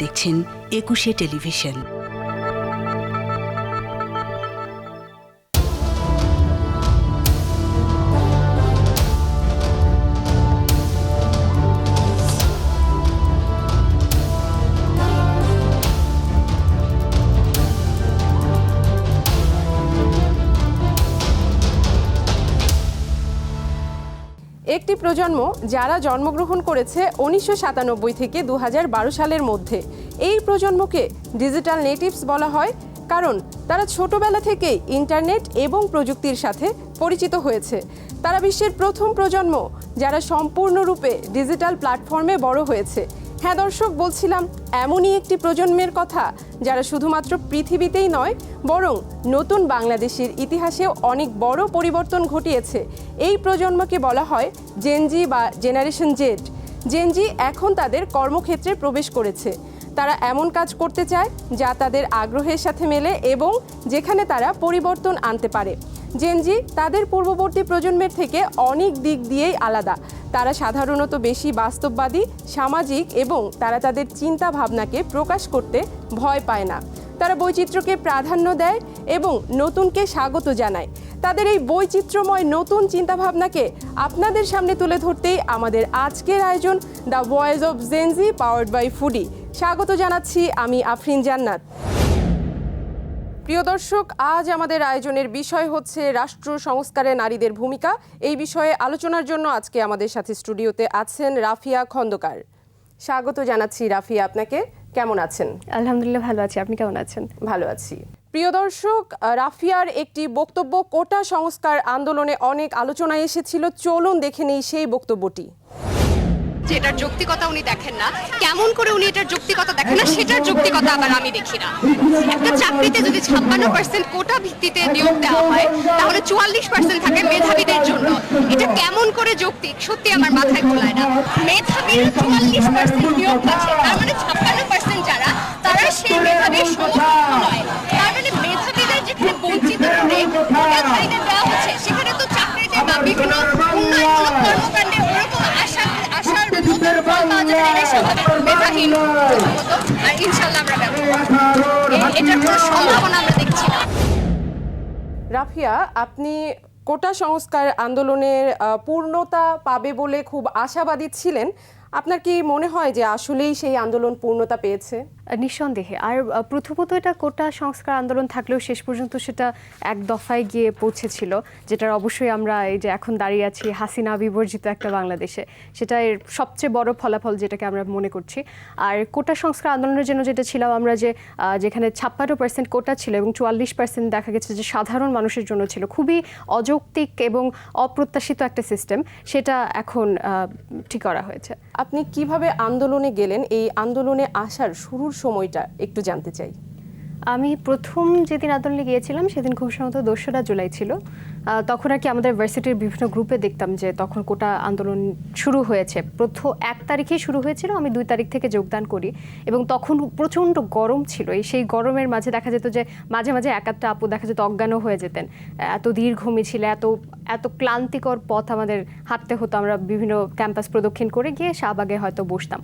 দেখছেন একুশে টেলিভিশন। একটি প্রজন্ম যারা জন্মগ্রহণ করেছে উনিশশো সাতানব্বই থেকে দু হাজার বারো সালের মধ্যে। এই প্রজন্মকে ডিজিটাল নেটিভস বলা হয়, কারণ তারা ছোটবেলা থেকেই ইন্টারনেট এবং প্রযুক্তির সাথে পরিচিত হয়েছে। তারা বিশ্বের প্রথম প্রজন্ম যারা সম্পূর্ণরূপে ডিজিটাল প্ল্যাটফর্মে বড় হয়েছে। হ্যাঁ দর্শক, বলছিলাম এমনই একটি প্রজন্মের কথা যারা শুধুমাত্র পৃথিবীতেই নয়, বরং নতুন বাংলাদেশের ইতিহাসেও অনেক বড় পরিবর্তন ঘটিয়েছে। এই প্রজন্মকে বলা হয় জেনজি বা জেনারেশন জেড জেনজি এখন তাদের কর্মক্ষেত্রে প্রবেশ করেছে। তারা এমন কাজ করতে চায় যা তাদের আগ্রহের সাথে মেলে এবং যেখানে তারা পরিবর্তন আনতে পারে। জেনজি তাদের পূর্ববর্তী প্রজন্মের থেকে অনেক দিক দিয়েই আলাদা। তারা সাধারণত বেশি বাস্তববাদী, সামাজিক এবং তারা তাদের চিন্তা ভাবনাকে প্রকাশ করতে ভয় পায় না। তারা বৈচিত্র্যকে প্রাধান্য দেয় এবং নতুনকে স্বাগত জানায়। তাদের এই বৈচিত্র্যময় নতুন চিন্তাভাবনাকে আপনাদের সামনে তুলে ধরতেই আমাদের আজকের আয়োজন the voice of Gen Z powered by Foodie. স্বাগত জানাচ্ছি আমি আফরিন জান্নাত। প্রিয় দর্শক আজ আমাদের আয়োজনের বিষয় হচ্ছে রাষ্ট্র সংস্কারে নারীদের ভূমিকা। এই বিষয়ে আলোচনার জন্য আজকে আমাদের সাথে স্টুডিওতে আছেন রাফিয়া খন্দকার। স্বাগত জানাচ্ছি রাফিয়া আপনাকে। কেমন আছেন? আলহামদুলিল্লাহ ভালো আছি। আপনি কেমন আছেন? ভালো আছি। প্রিয় দর্শক রাফিয়ার একটি বক্তব্য কোটা সংস্কার আন্দোলনে অনেক আলোচনায় এসেছিল। চলুন দেখে নেই সেই বক্তব্যটি। যে এটার যৌক্তিকতা উনি দেখেন না, কেমন করে উনি এটার যৌক্তিকতা দেখেন না, সেটার যৌক্তিকতা আবার আমি দেখি না। একটা চাকরিতে যদি ছাপ্পান্ন পার্সেন্ট কোটা ভিত্তিতে নিয়োগ দেওয়া হয়, তাহলে চুয়াল্লিশ পার্সেন্ট থাকে মেধাবীদের জন্য। এটা কেমন করে যৌক্তিক? সত্যি আমার মাথায় খোলায় না। মেধাবীরা চুয়াল্লিশ পার্সেন্ট নিয়োগ পাচ্ছে তার মানে ছাপ্পান্ন পার্সেন্ট যারা, তারা সেই মেধাবীর সমকক্ষ নয়। তার মানে মেধাবীদের যেখানে বঞ্চিত করে কোটাধারীদের দেওয়া হচ্ছে, সেখানে তো চাকরিতে বা বিভিন্ন উন্নয়নমূলক কর্মকাণ্ডে ওরকম আশা রাফিয়া, আপনি কোটা সংস্কার আন্দোলনের পূর্ণতা পাবে বলে খুব আশাবাদী ছিলেন। আপনার কি মনে হয় যে আসলেই সেই আন্দোলন পূর্ণতা পেয়েছে? নিঃসন্দেহে। আর প্রথমত এটা কোটা সংস্কার আন্দোলন থাকলেও শেষ পর্যন্ত সেটা এক দফায় গিয়ে পৌঁছেছিল, যেটার অবশ্যই আমরা এই যে এখন দাঁড়িয়ে আছি, হাসিনা বিবর্জিত একটা বাংলাদেশে। সেটা এর সবচেয়ে বড় ফলাফল যেটাকে আমরা মনে করছি। আর কোটা সংস্কার আন্দোলনের জন্য যেটা ছিলাম আমরা যে যেখানে ছাপ্পান্ন পার্সেন্ট কোটা ছিল এবং চুয়াল্লিশ পার্সেন্ট দেখা গেছে যে সাধারণ মানুষের জন্য ছিল। খুবই অযৌক্তিক এবং অপ্রত্যাশিত একটা সিস্টেম সেটা এখন ঠিক করা হয়েছে। আপনি কীভাবে আন্দোলনে গেলেন? এই আন্দোলনে আসার শুরুর সময়টা একটু জানতে চাই। আমি প্রথম যেদিন আন্দোলনে গিয়েছিলাম, সেদিন খুব সম্ভবত দোসরা জুলাই ছিল। তখন আর কি আমাদের ভার্সিটির বিভিন্ন গ্রুপে দেখতাম যে তখন কোটা আন্দোলন শুরু হয়েছে। প্রথম এক তারিখেই শুরু হয়েছিল, আমি দুই তারিখ থেকে যোগদান করি এবং তখন প্রচণ্ড গরম ছিল। এই সেই গরমের মাঝে দেখা যেত যে মাঝে মাঝে এক একটা আপু দেখা যেত অজ্ঞানও হয়ে যেতেন। এত দীর্ঘ মিছিল এত এত ক্লান্তিকর পথ আমাদের হাঁটতে হতো। আমরা বিভিন্ন ক্যাম্পাস প্রদক্ষিণ করে গিয়ে শাহবাগে হয়তো বসতাম।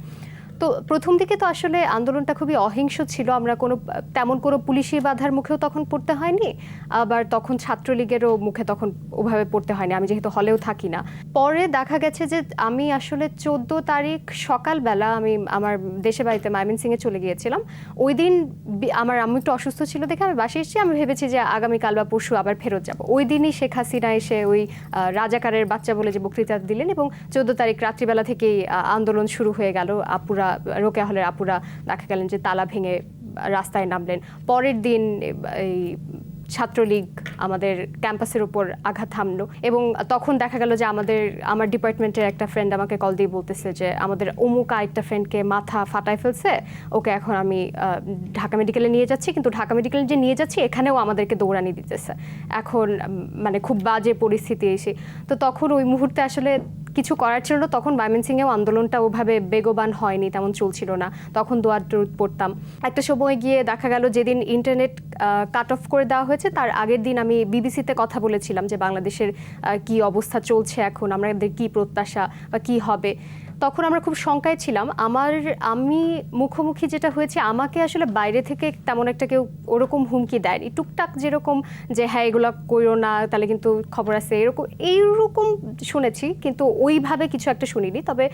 তো প্রথম দিকে তো আসলে আন্দোলনটা খুবই অহিংস ছিল। আমরা কোনো, তেমন কোনো পুলিশি বাধার মুখেও তখন পড়তে হয়নি। আবার তখন ছাত্রলীগেরও মুখে তখন ওভাবে পড়তে হয়নি। আমি যেহেতু হলেও থাকি না। পরে দেখা গেছে যে আমি আসলে চোদ্দ তারিখ সকালবেলা আমি আমার দেশে বাড়িতে ময়মনসিংহে চলে গিয়েছিলাম। ওই দিন আমার আম্মু একটু অসুস্থ ছিল দেখে আমি বাসে এসেছি। আমি ভেবেছি যে আগামীকাল বা পরশু আবার ফেরত যাব। ওই দিনই শেখ হাসিনা এসে ওই রাজাকারের বাচ্চা বলে যে বক্তৃতা দিলেন এবং চোদ্দ তারিখ রাত্রিবেলা থেকেই আন্দোলন শুরু হয়ে গেল। আপুরা রোকেয়া হলের আপুরা দেখা গেলেন যে তালা ভেঙে রাস্তায় নামলেন। পরের দিন এই ছাত্রলীগ আমাদের ক্যাম্পাসের উপর আঘাত হামলো এবং তখন দেখা গেল যে আমাদের, আমার ডিপার্টমেন্টের একটা ফ্রেন্ড আমাকে কল দিয়ে বলতেছে যে আমাদের অমুক আরেকটা ফ্রেন্ডকে মাথা ফাটায় ফেলছে, ওকে এখন আমি ঢাকা মেডিকেলে নিয়ে যাচ্ছি, কিন্তু ঢাকা মেডিকেলে যে নিয়ে যাচ্ছি এখানেও আমাদেরকে দৌড়ানি দিতেছে। এখন মানে খুব বাজে পরিস্থিতি এসে। তো তখন ওই মুহূর্তে আসলে কিছু করার ছিল না, তখন ময়মনসিংহেও আন্দোলনটা ওভাবে বেগবান হয়নি, তেমন চলছিল না। তখন দোয়ার পড়তাম। একটা সময় গিয়ে দেখা গেল যেদিন ইন্টারনেট কাট অফ করে দেওয়া হয়েছে তার আগের দিন আমি বিবিসিতে কথা বলেছিলাম যে বাংলাদেশের কি অবস্থা চলছে এখন, আমাদের কি প্রত্যাশা বা কি হবে। তখন আমরা খুব শঙ্কায় ছিলাম। আমার, আমি মুখোমুখি যেটা হয়েছে, আমাকে আসলে বাইরে থেকে তেমন একটা কেউ ওরকম হুমকি দেয়নি। টুকটাক যেরকম যে হ্যাঁ এগুলো করো না, তাহলে কিন্তু খবর আছে, এরকম, এইরকম শুনেছি, কিন্তু ওইভাবে কিছু একটা শুনিনি। তবে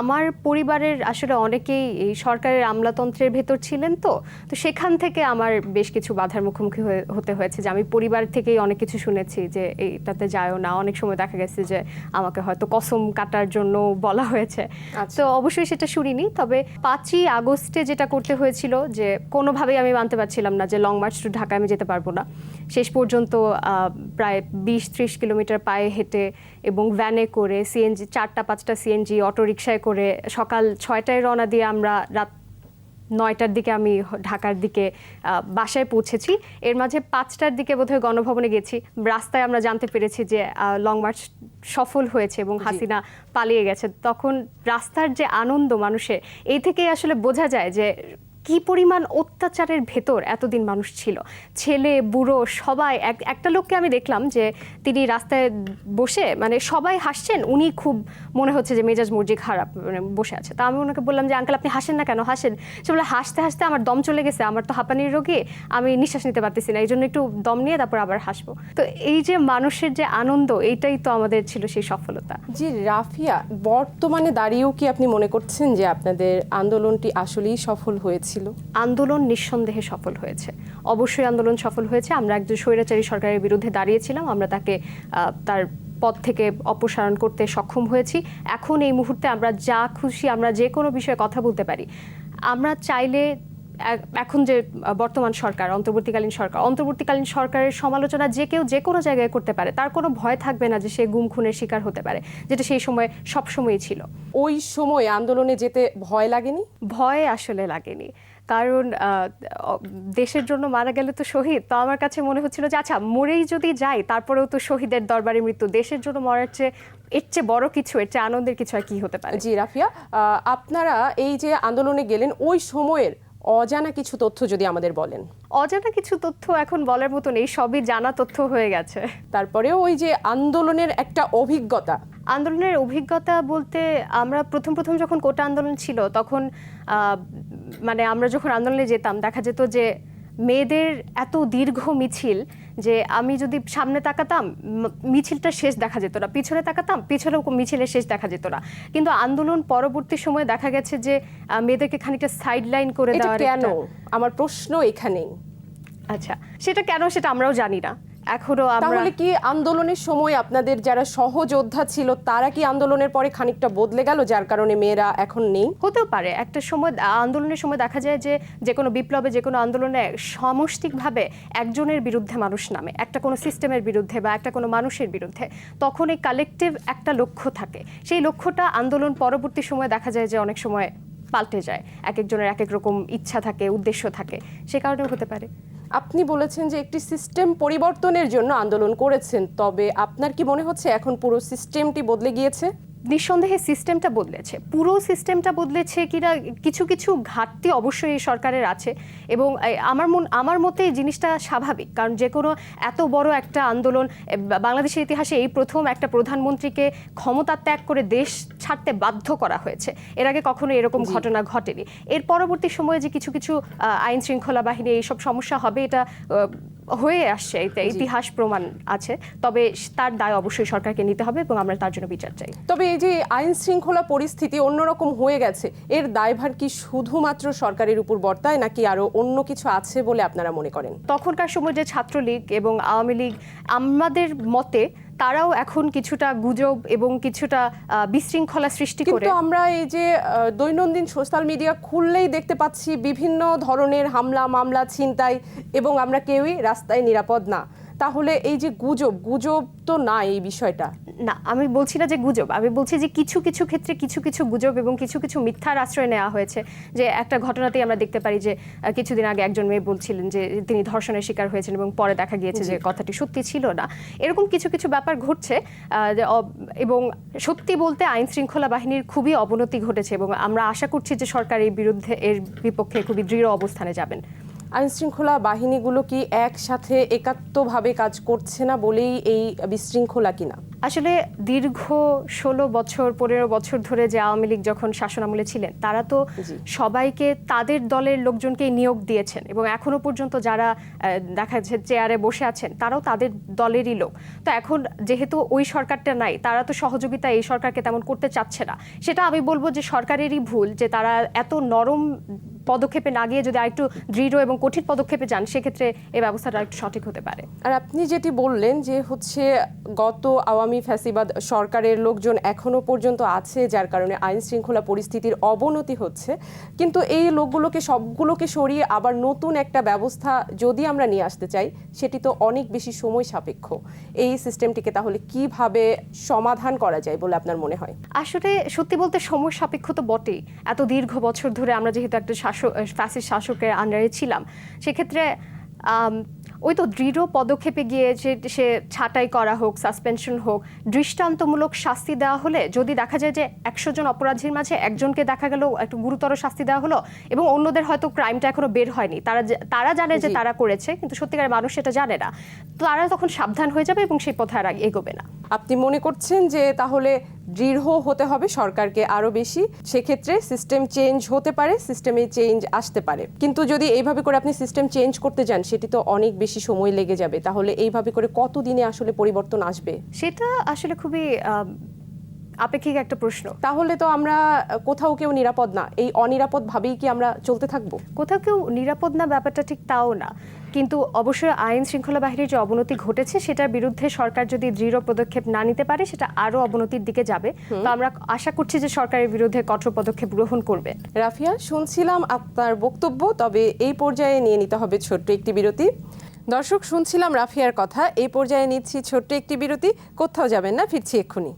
আমার পরিবারের আসলে অনেকেই এই সরকারের আমলাতন্ত্রের ভেতর ছিলেন তো তো সেখান থেকে আমার বেশ কিছু বাধার মুখোমুখি হতে হয়েছে যে, আমি পরিবার থেকেই অনেক কিছু শুনেছি যে, এইটাতে যায়ও না। অনেক সময় দেখা গেছে যে, আমাকে হয়তো কসম কাটার জন্য বলা হয়েছে। আচ্ছা। তো অবশ্যই সেটা শুনিনি তবে পাঁচই আগস্টে যেটা করতে হয়েছিল যে কোনোভাবেই আমি মানতে পারছিলাম না যে লং মার্চ টু ঢাকায় আমি যেতে পারব না শেষ পর্যন্ত আহ, প্রায় বিশ ত্রিশ কিলোমিটার পায়ে হেঁটে এবং ভ্যানে করে সিএনজি চারটা পাঁচটা সিএনজি অটোরিকশায় করে সকাল ছয়টায় রওনা দিয়ে আমরা রাত নয়টার দিকে আমি ঢাকার দিকে বাসায় পৌঁছেছি। এর মাঝে পাঁচটার দিকে বোধহয় গণভবনে গেছি। রাস্তায় আমরা জানতে পেরেছি যে লং মার্চ সফল হয়েছে এবং হাসিনা পালিয়ে গেছে। তখন রাস্তার যে আনন্দ মানুষের এই থেকেই আসলে বোঝা যায় যে কি পরিমাণ অত্যাচারের ভেতর এতদিন মানুষ ছিল? ছেলে, বুড়ো, সবাই, এক, একটা লোককে আমি দেখলাম যে তিনি রাস্তায় বসে মানে সবাই হাসছেন, উনি খুব মনে হচ্ছে যে মেজাজ মর্জি খারাপ মানে বসে আছে। তা আমি ওনাকে বললাম যে, আঙ্কেল, আপনি হাসেন না কেন? হাসেন। সে বলে হাসতে হাসতে আমার দম চলে গেছে, আমার তো হাঁপানির রোগে, আমি নিঃশ্বাস নিতে পারতেছি না এই জন্য একটু দম নিয়ে তারপর আবার হাসবো। তো এই যে মানুষের যে আনন্দ, এইটাই তো আমাদের ছিল সেই সফলতা। জি, রাফিয়া, বর্তমানে দাঁড়িয়েও কি আপনি মনে করছেন যে আপনাদের আন্দোলনটি আসলেই সফল হয়েছিল। আন্দোলন নিঃসন্দেহে সফল হয়েছে। অবশ্যই আন্দোলন সফল হয়েছে। আমরা একজন স্বৈরাচারী সরকারের বিরুদ্ধে দাঁড়িয়েছিলাম। আমরা তাকে তার পদ থেকে অপসারণ করতে সক্ষম হয়েছি। এখন এই মুহূর্তে আমরা যা খুশি, আমরা যে কোনো বিষয়ে কথা বলতে পারি। আমরা চাইলে এখন যে বর্তমান সরকার অন্তর্বর্তীকালীন সরকার অন্তর্বর্তীকালীন সরকারের সমালোচনা যে কেউ যে কোনো জায়গায় করতে পারে তার কোনো ভয় থাকবে না যে সে গুম খুনের শিকার হতে পারে যেটা সেই সময় সবসময়ই ছিল। ওই সময় আন্দোলনে যেতে ভয় লাগেনি? ভয় আসলে লাগেনি। কারণ দেশের জন্য মারা গেলে তো শহীদ তো আমার কাছে মনে হচ্ছিল যে আচ্ছা মরেই যদি যাই তারপরেও তো শহীদের দরবারে মৃত্যু দেশের জন্য মরার চেয়ে এর চেয়ে বড় কিছু এর চেয়ে আনন্দের কিছু আর কি হতে পারে? জি রাফিয়া আপনারা এই যে আন্দোলনে গেলেন ওই সময়ের অজানা কিছু তথ্য যদি আমাদের বলেন। অজানা কিছু তথ্য এখন বলার মতো নেই সবই জানা তথ্য হয়ে গেছে। তারপরেও ওই যে আন্দোলনের একটা অভিজ্ঞতা। আন্দোলনের অভিজ্ঞতা বলতে আমরা প্রথম প্রথম যখন কোটা আন্দোলন ছিল তখন মানে আমরা যখন আন্দোলনে যেতাম দেখা যেত যে মেয়েদের এত দীর্ঘ মিছিল যে আমি যদি সামনে তাকাতাম মিছিলটা শেষ দেখা যেত না। পিছনে তাকাতাম পিছনেও মিছিলের শেষ দেখা যেত না। কিন্তু আন্দোলন পরবর্তী সময়ে দেখা গেছে যে মেয়েদেরকে খানিকটা সাইড লাইন করে দেওয়া কেন? আমার প্রশ্ন এখানেই। আচ্ছা সেটা কেন সেটা আমরাও জানি না। এখনও তাহলে কি আন্দোলনের সময় আপনাদের যারা সহযোদ্ধা ছিল তারা কি আন্দোলনের পরে খানিকটা বদলে গেল যার কারণে মেয়েরা এখন নেই? হতেও পারে। একটা সময় আন্দোলনের সময় দেখা যায় যে যে কোনো বিপ্লবে যে কোনো আন্দোলনে সমষ্টিকভাবে একজনের বিরুদ্ধে মানুষ নামে একটা কোনো সিস্টেমের বিরুদ্ধে বা একটা কোনো মানুষের বিরুদ্ধে। তখন এই কালেকটিভ একটা লক্ষ্য থাকে। সেই লক্ষ্যটা আন্দোলন পরবর্তী সময় দেখা যায় যে অনেক সময় পাল্টে যায়। এক একজনের এক এক রকম ইচ্ছা থাকে উদ্দেশ্য থাকে। সে কারণেও হতে পারে। আপনি বলেছেন যে একটি সিস্টেম পরিবর্তনের জন্য আন্দোলন করেছেন, তবে আপনার কি মনে হচ্ছে এখন পুরো সিস্টেমটি বদলে গিয়েছে? নিঃসন্দেহে সিস্টেমটা বদলেছে। পুরো সিস্টেমটা বদলেছে কিনা কিছু কিছু ঘাটতি অবশ্যই এই সরকারের আছে এবং আমার মন আমার মতে এই জিনিসটা স্বাভাবিক। কারণ যে কোনো এত বড় একটা আন্দোলন বাংলাদেশের ইতিহাসে এই প্রথম একটা প্রধানমন্ত্রীকে ক্ষমতা ত্যাগ করে দেশ ছাড়তে বাধ্য করা হয়েছে। এর আগে কখনো এরকম ঘটনা ঘটেনি। এর পরবর্তী সময়ে যে কিছু কিছু আইন শৃঙ্খলা বাহিনী এইসব সমস্যা হবে এটা হয়ে আসছে এতে ইতিহাস প্রমাণ আছে তবে তার দায় অবশ্যই সরকারকে নিতে হবে এবং আমরা তার জন্য বিচার চাই। তবে এই যে আইন শৃঙ্খলা পরিস্থিতি অন্যরকম হয়ে গেছে এর দায়ভার কি শুধুমাত্র সরকারের উপর বর্তায় নাকি আরও অন্য কিছু আছে বলে আপনারা মনে করেন? তখনকার সময় যে ছাত্রলীগ এবং আওয়ামী লীগ আমাদের মতে তারাও এখন কিছুটা গুজব এবং কিছুটা বিশৃঙ্খলা সৃষ্টি করে। কিন্তু আমরা এই যে দৈনন্দিন সোশ্যাল মিডিয়া খুললেই দেখতে পাচ্ছি বিভিন্ন ধরনের হামলা, মামলা, ছিনতাই এবং আমরা কেউই রাস্তায় নিরাপদ না। তাহলে এই যে গুজব গুজব তো না এই বিষয়টা। না আমি বলছি না যে গুজব আমি বলছি যে কিছু কিছু ক্ষেত্রে কিছু কিছু গুজব এবং কিছু কিছু মিথ্যার আশ্রয় নেওয়া হয়েছে। যে একটা ঘটনাতেই আমরা দেখতে পারি যে কিছুদিন আগে একজন মেয়ে বলছিলেন যে তিনি ধর্ষণের শিকার হয়েছেন এবং পরে দেখা গিয়েছে যে কথাটি সত্যি ছিল না। এরকম কিছু কিছু ব্যাপার ঘটছে আহ, এবং সত্যি বলতে আইন শৃঙ্খলা বাহিনীর খুবই অবনতি ঘটেছে এবং আমরা আশা করছি যে সরকার এই বিরুদ্ধে এর বিপক্ষে খুবই দৃঢ় অবস্থানে যাবেন। আইন শৃঙ্খলা বাহিনীগুলো কি একসাথে একাত্মভাবে কাজ করছে না বলেই এই বিশৃঙ্খলা কিনা? আসলে দীর্ঘ ষোলো বছর পনেরো বছর ধরে যে আওয়ামী লীগ যখন শাসনামলে ছিলেন তারা তো সবাইকে তাদের দলের লোকজনকে নিয়োগ দিয়েছেন এবং এখনও পর্যন্ত যারা দেখা যাচ্ছে চেয়ারে বসে আছেন তারাও তাদের দলেরই লোক। তো এখন যেহেতু ওই সরকারটা নাই তারা তো সহযোগিতা এই সরকারকে তেমন করতে চাচ্ছে না। সেটা আমি বলব যে সরকারেরই ভুল যে তারা এত নরম পদক্ষেপে না গিয়ে যদি আরেকটু দৃঢ় এবং কঠিন পদক্ষেপে যান সেক্ষেত্রে এই ব্যবস্থাটা একটু সঠিক হতে পারে। আর আপনি যেটি বললেন যে হচ্ছে গত আওয়ামী ফ্যাসিবাদ সরকারের লোকজন এখনও পর্যন্ত আছে, যার কারণে আইন শৃঙ্খলা পরিস্থিতির অবনতি হচ্ছে। কিন্তু এই লোকগুলোকে, সবগুলোকে সরিয়ে আবার নতুন একটা ব্যবস্থা যদি আমরা নিয়ে আসতে চাই, সেটি তো অনেক বেশি সময় সাপেক্ষ। এই সিস্টেমটিকে তাহলে কীভাবে সমাধান করা যায় বলে আপনার মনে হয়? আসলে সত্যি বলতে সময় সাপেক্ষ তো বটেই। এত দীর্ঘ বছর ধরে আমরা যেহেতু একটা শাসক, ফ্যাসিস্ট শাসকের আন্ডারে ছিলাম, সেক্ষেত্রে ওই তো দৃঢ় পদক্ষেপে গিয়ে যে সে ছাঁটাই করা হোক সাসপেনশন হোক দৃষ্টান্তমূলক শাস্তি দেওয়া হলে যদি দেখা যায় যে একশো জন অপরাধীর মাঝে একজনকে দেখা গেল একটু গুরুতর শাস্তি দেওয়া হলো এবং অন্যদের হয়তো ক্রাইমটা এখনও বের হয়নি। তারা তারা জানে যে তারা করেছে কিন্তু সত্যিকারের মানুষ সেটা জানে না। তো তারা তখন সাবধান হয়ে যাবে এবং সেই পথে আর এগোবে না। আপনি মনে করছেন যে তাহলে দৃঢ় হতে হবে সরকারকে আরও বেশি। সেক্ষেত্রে সিস্টেম চেঞ্জ হতে পারে সিস্টেমে চেঞ্জ আসতে পারে। কিন্তু যদি এইভাবে করে আপনি সিস্টেম চেঞ্জ করতে যান, সেটি তো অনেক বেশি সময় লেগে যাবে। তাহলে এইভাবে করে কত দিনে আসলে পরিবর্তন আসবে? সেটা আসলে খুবই আপেক্ষিক একটা প্রশ্ন। তাহলে তো আমরা কোথাও কেউ নিরাপদ না। এই অনিরাপদ ভাবেই কি আমরা চলতে থাকব? কোথাও কেউ নিরাপদ না ব্যাপারটা ঠিক তাও না। কিন্তু অবশ্যই আইন শৃঙ্খলা বাহিনীর যে অবনতি ঘটেছে সেটার বিরুদ্ধে সরকার যদি দৃঢ় পদক্ষেপ না নিতে পারে সেটা আরও অবনতির দিকে যাবে। তো আমরা আশা করছি যে সরকারের বিরুদ্ধে কঠোর পদক্ষেপ গ্রহণ করবে। রাফিয়া শুনছিলাম আপনার বক্তব্য তবে এই পর্যায়ে নিয়ে নিতে হবে ছোট্ট একটি বিরতি। দর্শক শুনছিলাম রাফিয়ার কথা। এই পর্যায়ে নিচ্ছি ছোট্ট একটি বিরতি। কোথাও যাবেন না ফিরছি এক্ষুনি।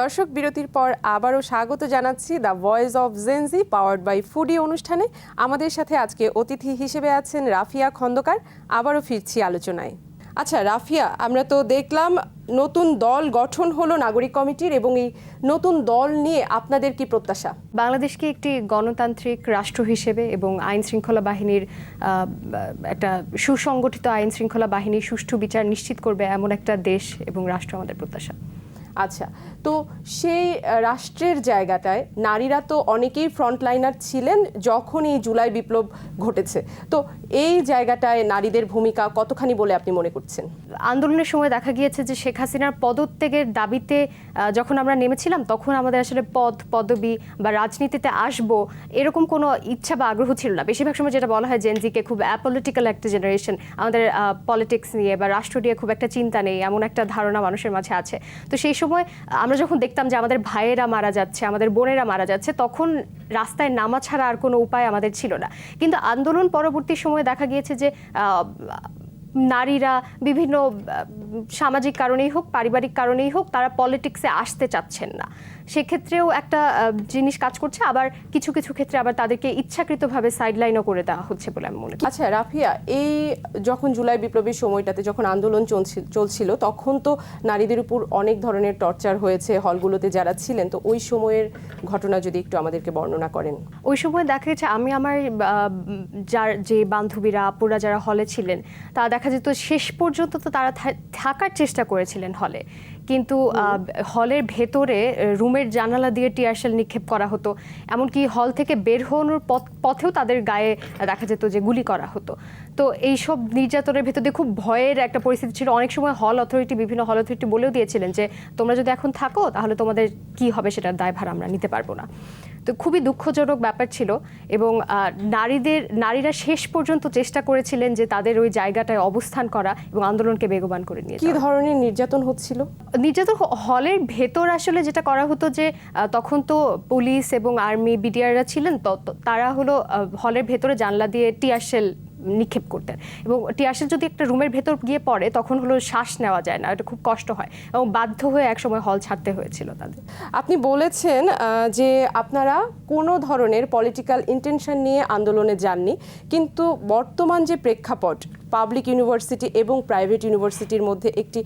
দর্শক বিরতির পর আবারও স্বাগত জানাচ্ছি the voice of Gen Z powered by Foodie অনুষ্ঠানে। আমাদের সাথে আজকে অতিথি হিসেবে আছেন রাফিয়া খন্দকার। আবারও ফিরছি আলোচনায়। আচ্ছা রাফিয়া আমরা তো দেখলাম নতুন দল গঠন হলো নাগরিক কমিটির এবং এই নতুন দল নিয়ে আপনাদের কি প্রত্যাশা? বাংলাদেশকে একটি গণতান্ত্রিক রাষ্ট্র হিসেবে এবং আইন শৃঙ্খলা বাহিনীর একটা সুসংগঠিত আইন শৃঙ্খলা বাহিনীর সুষ্ঠু বিচার নিশ্চিত করবে এমন একটা দেশ এবং রাষ্ট্র আমাদের প্রত্যাশা। আচ্ছা তো সেই রাষ্ট্রের জায়গাটায় নারীরা তো অনেকেই ফ্রন্টলাইনার ছিলেন যখন এই জুলাই বিপ্লব ঘটেছে। তো এই জায়গাটায় নারীদের ভূমিকা কতখানি বলে আপনি মনে করছেন? আন্দোলনের সময় দেখা গিয়েছে যে শেখ হাসিনার পদত্যাগের দাবিতে যখন আমরা নেমেছিলাম, তখন আমাদের আসলে পদ, পদবি বা রাজনীতিতে আসব এরকম কোনো ইচ্ছা বা আগ্রহ ছিল না। বেশিরভাগ সময় যেটা বলা হয় জেনজিকে খুব অ্যাপলিটিক্যাল একটা জেনারেশন আমাদের পলিটিক্স নিয়ে বা রাষ্ট্র নিয়ে খুব একটা চিন্তা নেই, এমন একটা ধারণা মানুষের মাঝে আছে। তো সেই সময় আমরা যখন দেখতাম যে আমাদের ভাইয়েরা মারা যাচ্ছে, আমাদের বোনেরা মারা যাচ্ছে, তখন রাস্তায় নামা ছাড়া আর কোনো উপায় আমাদের ছিল না। কিন্তু আন্দোলন পরবর্তী সময়ে দেখা গিয়েছে যে নারীরা বিভিন্ন সামাজিক কারণেই হোক, পারিবারিক কারণেই হোক, তারা পলিটিক্সে আসতে চাচ্ছেন না। সেক্ষেত্রেও একটা জিনিস কাজ করছে। আবার কিছু কিছু ক্ষেত্রে আবার তাদেরকে ইচ্ছাকৃতভাবে সাইডলাইনও করে দেওয়া হচ্ছে বলে আমি মনে করি। আচ্ছা রাফিয়া এই যখন জুলাই বিপ্লবের সময়টাতে যখন আন্দোলন চলছিল তখন তো নারীদের উপর অনেক ধরনের টর্চার হয়েছে হলগুলোতে যারা ছিলেন। তো ওই সময়ের ঘটনা যদি একটু আমাদেরকে বর্ণনা করেন। ওই সময় দেখা গেছে আমি আমার যার যে বান্ধবীরা আপুরা যারা হলে ছিলেন তা দেখা যেত শেষ পর্যন্ত তো তারা থাকার চেষ্টা করেছিলেন হলে কিন্তু হলের ভেতরে রুমের জানালা দিয়ে টিয়ারশেল নিক্ষেপ করা হতো। এমনকি হল থেকে বের হওয়ানোর পথ- পথেও তাদের গায়ে দেখা যেত যে গুলি করা হতো। তো এইসব নির্যাতনের ভেতর দিয়ে খুব ভয়ের একটা পরিস্থিতি ছিল। অনেক সময় হল অথরিটি বিভিন্ন হল অথরিটি বলেও দিয়েছিলেন যে তোমরা যদি এখন থাকো তাহলে তোমাদের কি হবে সেটার দায়ভার আমরা নিতে পারব না। তো খুবই দুঃখজনক ব্যাপার ছিল এবং নারীদের নারীরা শেষ পর্যন্ত চেষ্টা করেছিলেন যে তাদের ওই জায়গাটায় অবস্থান করা এবং আন্দোলনকে বেগবান করে নিয়ে কি ধরনের নির্যাতন হচ্ছিল? নির্যাতন হলের ভেতর আসলে যেটা করা হতো যে তখন তো পুলিশ এবং আর্মি বিডিআররা ছিলেন তারা হলো হলের ভেতরে জানলা দিয়ে টিয়ারশেল নিক্ষেপ করতেন। এবং টিয়ারশেল যদি একটা রুমের ভেতর গিয়ে পড়ে তখন হলো শ্বাস নেওয়া যায় না এটা খুব কষ্ট হয় এবং বাধ্য হয়ে একসময় হল ছাড়তে হয়েছিল তাদের। আপনি বলেছেন যে আপনারা কোনো ধরনের পলিটিক্যাল ইন্টেনশন নিয়ে আন্দোলনে যাননি কিন্তু বর্তমান যে প্রেক্ষাপট পাবলিক ইউনিভার্সিটি এবং প্রাইভেট ইউনিভার্সিটির মধ্যে একটি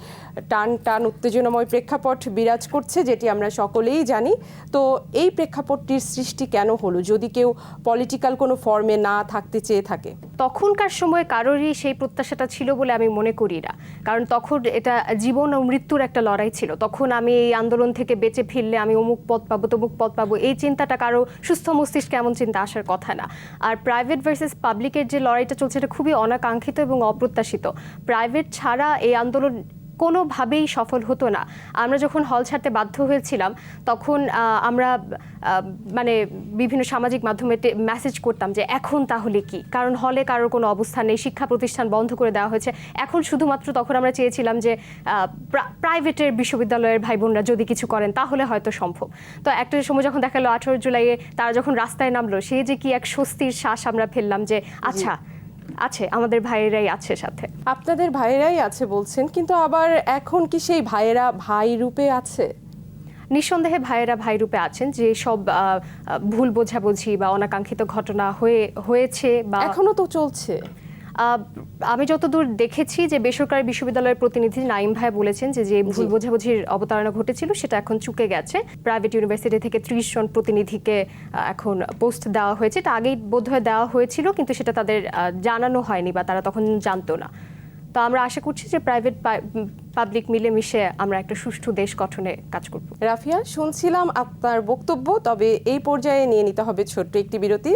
টান টান উত্তেজনাময় প্রেক্ষাপট বিরাজ করছে যেটি আমরা সকলেই জানি তো এই প্রেক্ষাপটটির সৃষ্টি কেন হলো? যদি কেউ পলিটিক্যাল কোনো ফর্মে না থাকতে চেয়ে থাকে। তখনকার সময়ে কারোরই সেই প্রত্যাশাটা ছিল বলে আমি মনে করি না। কারণ তখন এটা জীবন ও মৃত্যুর একটা লড়াই ছিল। তখন আমি এই আন্দোলন থেকে বেঁচে ফিরলে আমি অমুক পদ পাবো, তমুক পদ পাবো, এই চিন্তাটা কারও সুস্থ মস্তিষ্কে এমন চিন্তা আসার কথা না। আর প্রাইভেট ভার্সেস পাবলিকের যে লড়াইটা চলছে, এটা খুবই অনাকাঙ্ক্ষিত এবং অপ্রত্যাশিত। প্রাইভেট ছাড়া এই আন্দোলন কোনোভাবেই সফল হতো না। আমরা যখন হল ছাড়তে বাধ্য হয়েছিলাম তখন আমরা মানে বিভিন্ন সামাজিক মাধ্যমে মেসেজ করতাম যে এখন তাহলে কি? কারণ হলে কারোর কোনো অবস্থান নেই শিক্ষা প্রতিষ্ঠান বন্ধ করে দেওয়া হয়েছে। এখন শুধুমাত্র তখন আমরা চেয়েছিলাম যে প্রা- প্রাইভেটের বিশ্ববিদ্যালয়ের ভাই বোনরা যদি কিছু করেন তাহলে হয়তো সম্ভব। তো একটা সময় যখন দেখাল আঠারো জুলাইয়ে তারা যখন রাস্তায় নামলো সে যে কি এক স্বস্তির শ্বাস আমরা ফেললাম যে আচ্ছা আছে আমাদের ভাইয়েরাই আছে সাথে। আপনাদের ভাইয়েরাই আছে বলছেন কিন্তু আবার এখন কি সেই ভাইয়েরা ভাই রূপে আছে? নিঃসন্দেহে ভাইয়েরা ভাই রূপে আছেন যে সব ভুল বোঝাবুঝি বা অনাকাঙ্ক্ষিত ঘটনা হয়ে হয়েছে বা এখনও তো চলছে। আমি যতদূর দেখেছি যে বেসরকারি বিশ্ববিদ্যালয়ের প্রতিনিধি নাইম ভাই বলেছেন যে যে ভুল বোঝাবুঝির অবতারণা ঘটেছিল সেটা এখন চুকে গেছে। প্রাইভেট ইউনিভার্সিটি থেকে ত্রিশ জন প্রতিনিধিকে এখন পোস্ট দেওয়া হয়েছে। এটা আগেই বোধহয় দেওয়া হয়েছিল কিন্তু সেটা তাদের জানানো হয়নি বা তারা তখন জানতো না। তো আমরা আশা করছি যে প্রাইভেট পাবলিক মিলে মিশে আমরা একটা সুষ্ঠু দেশ গঠনে কাজ করব। রাফিয়া, শুনছিলাম আপনার বক্তব্য, তবে এই পর্যায়ে নিয়ে নিতে হবে ছোট্ট একটি বিরতি।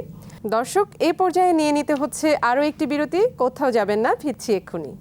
দর্শক এই পর্যায়ে নিয়ে নিতে হচ্ছে আরও একটি বিরতি, কোথাও যাবেন না, ফিরছি এক্ষুনি।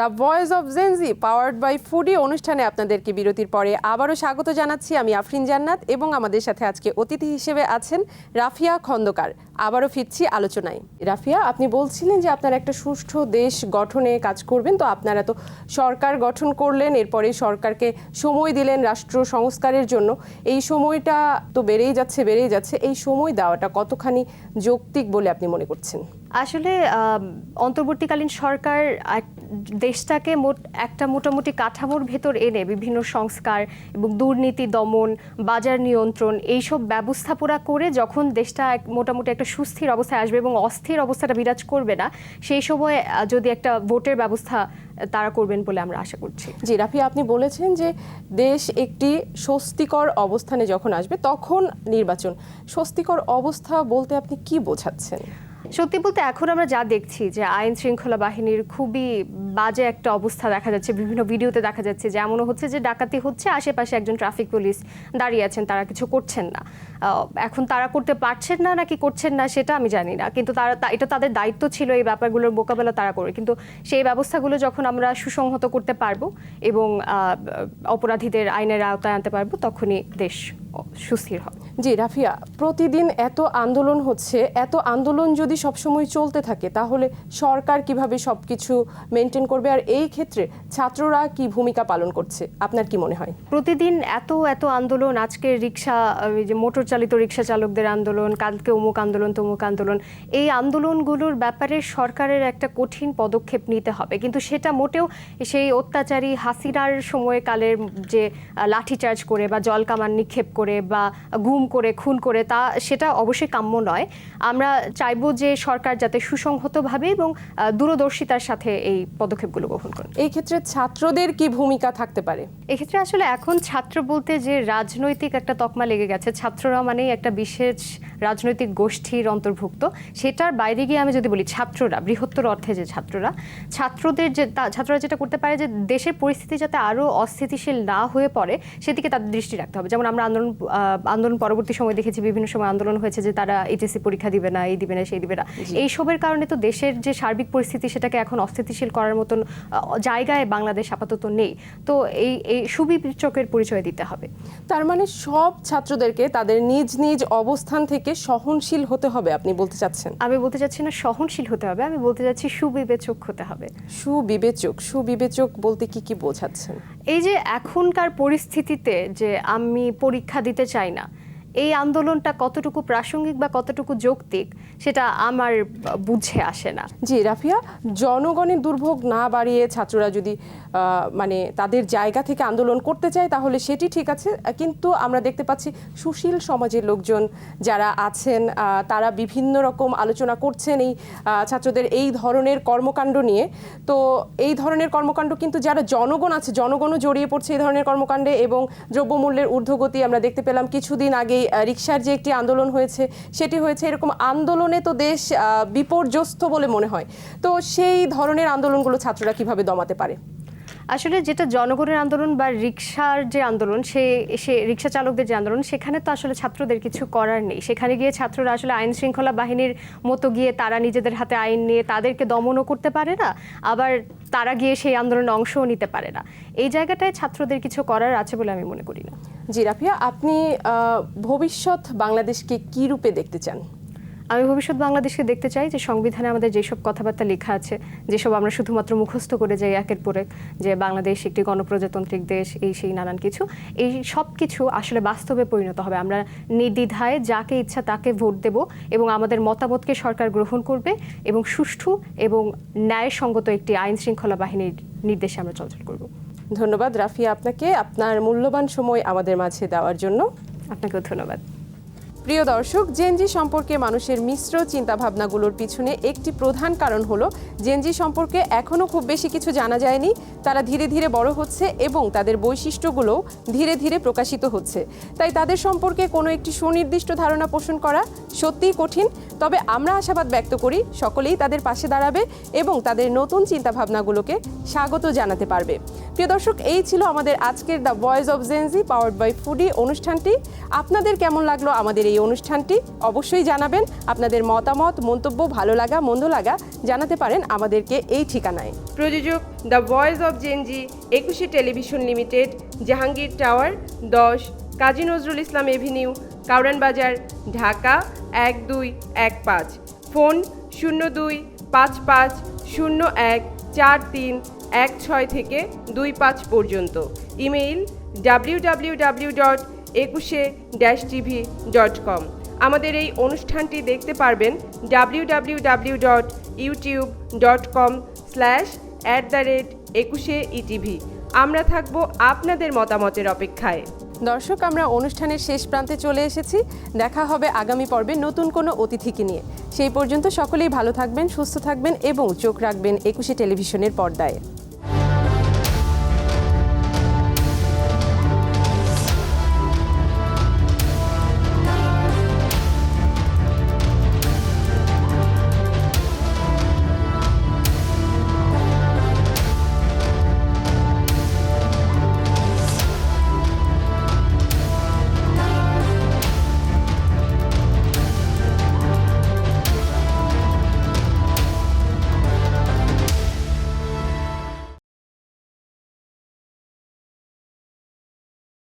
The voice of Gen Z, powered by Foodie অনুষ্ঠানে আপনাদেরকে বিরতির পরে আবারও স্বাগত জানাচ্ছি আমি আফরিন জান্নাত এবং আমাদের সাথে আজকে অতিথি হিসেবে আছেন রাফিয়া খন্দকার। আবারও ফিরছি আলোচনায়। রাফিয়া, আপনি বলছিলেন যে আপনারা একটা সুষ্ঠু দেশ গঠনে কাজ করবেন, তো আপনারা তো সরকার গঠন করলেন, এরপরে সরকারকে সময় দিলেন রাষ্ট্র সংস্কারের জন্য। এই সময়টা তো বেড়েই যাচ্ছে বেড়েই যাচ্ছে। এই সময় দেওয়াটা কতখানি যৌক্তিক বলে আপনি মনে করছেন? আসলে অন্তর্বর্তীকালীন সরকার দেশটাকে মোট একটা মোটামুটি কাঠামোর ভেতর এনে বিভিন্ন সংস্কার এবং দুর্নীতি, দমন, বাজার নিয়ন্ত্রণ এইসব ব্যবস্থাপনা করে যখন দেশটা মোটামুটি একটা সুস্থির অবস্থায় আসবে এবং অস্থির অবস্থাটা বিরাজ করবে না, সেই সময় যদি একটা ভোটের ব্যবস্থা তারা করবেন বলে আমরা আশা করছি। জি, রাফি, আপনি বলেছেন যে দেশ একটি স্বস্তিকর অবস্থানে যখন আসবে, তখন নির্বাচন। স্বস্তিকর অবস্থা বলতে আপনি কি বোঝাচ্ছেন? সত্যি বলতে এখন আমরা যা দেখছি যে আইন শৃঙ্খলা বাহিনীর খুবই বাজে একটা অবস্থা দেখা যাচ্ছে, বিভিন্ন ভিডিওতে দেখা যাচ্ছে যে এমনও হচ্ছে যে ডাকাতি হচ্ছে, আশেপাশে একজন ট্রাফিক পুলিশ দাঁড়িয়ে আছেন, তারা কিছু করছেন না। এখন তারা করতে পারছেন না নাকি করছেন না সেটা আমি জানি না। কিন্তু তারা এটা তাদের দায়িত্ব ছিল এই ব্যাপারগুলোর মোকাবেলা তারা করে। কিন্তু সেই ব্যবস্থাগুলো যখন আমরা সুসংহত করতে পারব এবং অপরাধীদের আইনের আওতায় আনতে পারব, তখনই দেশ সুস্থির হবে। জি, রাফিয়া, প্রতিদিন এত আন্দোলন হচ্ছে, এত আন্দোলন যদি সবসময় চলতে থাকে, তাহলে সরকার কীভাবে সবকিছু মেনটেন করবে? আর এই ক্ষেত্রে ছাত্ররা কি ভূমিকা পালন করছে? আপনার কি মনে হয়? প্রতিদিন এত এত আন্দোলন, আজকে রিক্সা যে মোটর চালিত রিক্সা চালকদের আন্দোলন, কালকে অমুক আন্দোলন, তমুক আন্দোলন, এই আন্দোলনগুলোর ব্যাপারে সরকারের একটা কঠিন পদক্ষেপ নিতে হবে। কিন্তু সেটা মোটেও সেই অত্যাচারী হাসিনার সময়কালের যে লাঠিচার্জ করে বা জল কামান নিক্ষেপ করে বা গুম করে খুন করে তা সেটা অবশ্যই কাম্য নয়। আমরা চাইব যে সরকার যাতে সুসংহতভাবে এবং দূরদর্শিতার সাথে এই পদক্ষেপগুলো গ্রহণ করে এই ক্ষেত্রে ছাত্রদের কি ভূমিকা থাকতে পারে? এক্ষেত্রে আসলে এখন ছাত্র বলতে যে রাজনৈতিক একটা তকমা লেগে গেছে ছাত্ররা মানেই একটা বিশেষ রাজনৈতিক গোষ্ঠীর অন্তর্ভুক্ত। সেটার বাইরে গিয়ে আমি যদি বলি ছাত্ররা বৃহত্তর অর্থে যে ছাত্ররা ছাত্রদের যে ছাত্ররা যেটা করতে পারে যে দেশের পরিস্থিতি যাতে আরও অস্থিতিশীল না হয়ে পড়ে সেদিকে তাদের দৃষ্টি রাখতে হবে। যেমন আমরা আন্দোলন আন্দোলন পরবর্তী সময় দেখেছি বিভিন্ন সময় আন্দোলন হয়েছে যে তারা এইচএসসি পরীক্ষা দিবে না এই দিবে না সেই দিবে না। এইসবের কারণে তো দেশের যে সার্বিক পরিস্থিতি সেটাকে এখন অস্থিতিশীল করার মতন জায়গায় বাংলাদেশ আপাতত নেই। তো এই এই সুবিবেচকের পরিচয় দিতে হবে। তার মানে সব ছাত্রদেরকে তাদের নিজ নিজ অবস্থান থেকে সহনশীল হতে হবে আপনি বলতে চাচ্ছেন? আমি বলতে চাচ্ছি না সহনশীল হতে হবে আমি বলতে চাচ্ছি সুবিবেচক হতে হবে। সুবিবেচক সুবিবেচক বলতে কি কি বোঝাচ্ছেন? এই যে এখনকার পরিস্থিতিতে যে আমি পরীক্ষা দিতে চাই না এই আন্দোলনটা কতটুকু প্রাসঙ্গিক বা কতটুকু যৌক্তিক, সেটা আমার বুঝে আসে না। জি, রাফিয়া, জনগণের দুর্ভোগ না বাড়িয়ে ছাত্ররা যদি মানে তাদের জায়গা থেকে আন্দোলন করতে চায়, তাহলে সেটি ঠিক আছে। কিন্তু আমরা দেখতে পাচ্ছি সুশীল সমাজের লোকজন যারা আছেন তারা বিভিন্ন রকম আলোচনা করছেন এই ছাত্রদের এই ধরনের কর্মকাণ্ড নিয়ে। তো এই ধরনের কর্মকাণ্ড কিন্তু যারা জনগণ আছে, জনগণও জড়িয়ে পড়ছে এই ধরনের কর্মকাণ্ডে এবং দ্রব্যমূল্যের ঊর্ধ্বগতি আমরা দেখতে পেলাম কিছুদিন আগেই আহ, রিকশার যে একটি আন্দোলন হয়েছে সেটি হয়েছে এরকম আন্দোলনে তো দেশ বিপর্যস্ত বলে মনে হয়। তো সেই ধরনের আন্দোলনগুলো ছাত্ররা কীভাবে দমাতে পারে? আসলে যেটা জনগণের আন্দোলন বা রিক্সার যে আন্দোলন সে সে রিক্সা চালকদের যে আন্দোলন সেখানে তো আসলে ছাত্রদের কিছু করার নেই। সেখানে গিয়ে ছাত্ররা আসলে আইন শৃঙ্খলা বাহিনীর মতো গিয়ে তারা নিজেদের হাতে আইন নিয়ে তাদেরকে দমনও করতে পারে না আবার তারা গিয়ে সেই আন্দোলনে অংশও নিতে পারে না। এই জায়গাটায় ছাত্রদের কিছু করার আছে বলে আমি মনে করি না। জি, রাফিয়া, আপনি ভবিষ্যৎ বাংলাদেশকে কি রূপে দেখতে চান? আমি ভবিষ্যৎ বাংলাদেশকে দেখতে চাই যে সংবিধানে আমাদের যেসব কথাবার্তা লেখা আছে, যেসব আমরা শুধুমাত্র মুখস্থ করে যাই একের পর যে বাংলাদেশ একটি গণপ্রজাতান্ত্রিক দেশ, এই সেই নানান কিছু, এই সব কিছু আসলে বাস্তবে পরিণত হবে। আমরা নির্দ্বিধায় যাকে ইচ্ছা তাকে ভোট দেব এবং আমাদের মতামতকে সরকার গ্রহণ করবে এবং সুষ্ঠু এবং ন্যায়সঙ্গত একটি আইন শৃঙ্খলা বাহিনীর নির্দেশে আমরা চলাচল করব। ধন্যবাদ রাফিয়া আপনাকে আপনার মূল্যবান সময় আমাদের মাঝে দেওয়ার জন্য। আপনাকেও ধন্যবাদ। প্রিয় দর্শক জেনজি সম্পর্কে মানুষের মিশ্র চিন্তাভাবনাগুলোর পিছনে একটি প্রধান কারণ হলো জেনজি সম্পর্কে এখনও খুব বেশি কিছু জানা যায়নি। তারা ধীরে ধীরে বড় হচ্ছে এবং তাদের বৈশিষ্ট্যগুলোও ধীরে ধীরে প্রকাশিত হচ্ছে। তাই তাদের সম্পর্কে কোনো একটি সুনির্দিষ্ট ধারণা পোষণ করা সত্যিই কঠিন। তবে আমরা আশাবাদ ব্যক্ত করি, সকলেই তাদের পাশে দাঁড়াবে এবং তাদের নতুন চিন্তাভাবনাগুলোকে স্বাগত জানাতে পারবে। প্রিয় দর্শক, এই ছিল আমাদের আজকের the voice of Gen Z powered by Foodie অনুষ্ঠানটি। আপনাদের কেমন লাগল আমাদের এই অনুষ্ঠানটি অবশ্যই জানাবেন। আপনাদের মতামত, মন্তব্য, ভালো লাগা, মন্দ লাগা জানাতে পারেন আমাদেরকে এই ঠিকানায়। প্রযোজক the voice of Gen Z Ekushey television limited, Jahangir tower, দশ, কাজী নজরুল ইসলাম এভিনিউ, কাউরান বাজার, ঢাকা এক দুই এক পাঁচ। ফোন শূন্য দুই পাঁচ পাঁচ শূন্য এক চার তিন এক ছয় থেকে দুই পাঁচ পর্যন্ত। Email W W W dot Ekushey dash TV dot com. আমাদের এই অনুষ্ঠানটি দেখতে পারবেন W W W dot YouTube dot com slash at the rate Ekushey ETV আমরা থাকব আপনাদের মতামতের অপেক্ষায়। দর্শক, আমরা অনুষ্ঠানের শেষ প্রান্তে চলে এসেছি। দেখা হবে আগামী পর্বে নতুন কোনো অতিথিকে নিয়ে। সেই পর্যন্ত সকলেই ভালো থাকবেন, সুস্থ থাকবেন এবং চোখ রাখবেন একুশে টেলিভিশনের পর্দায়।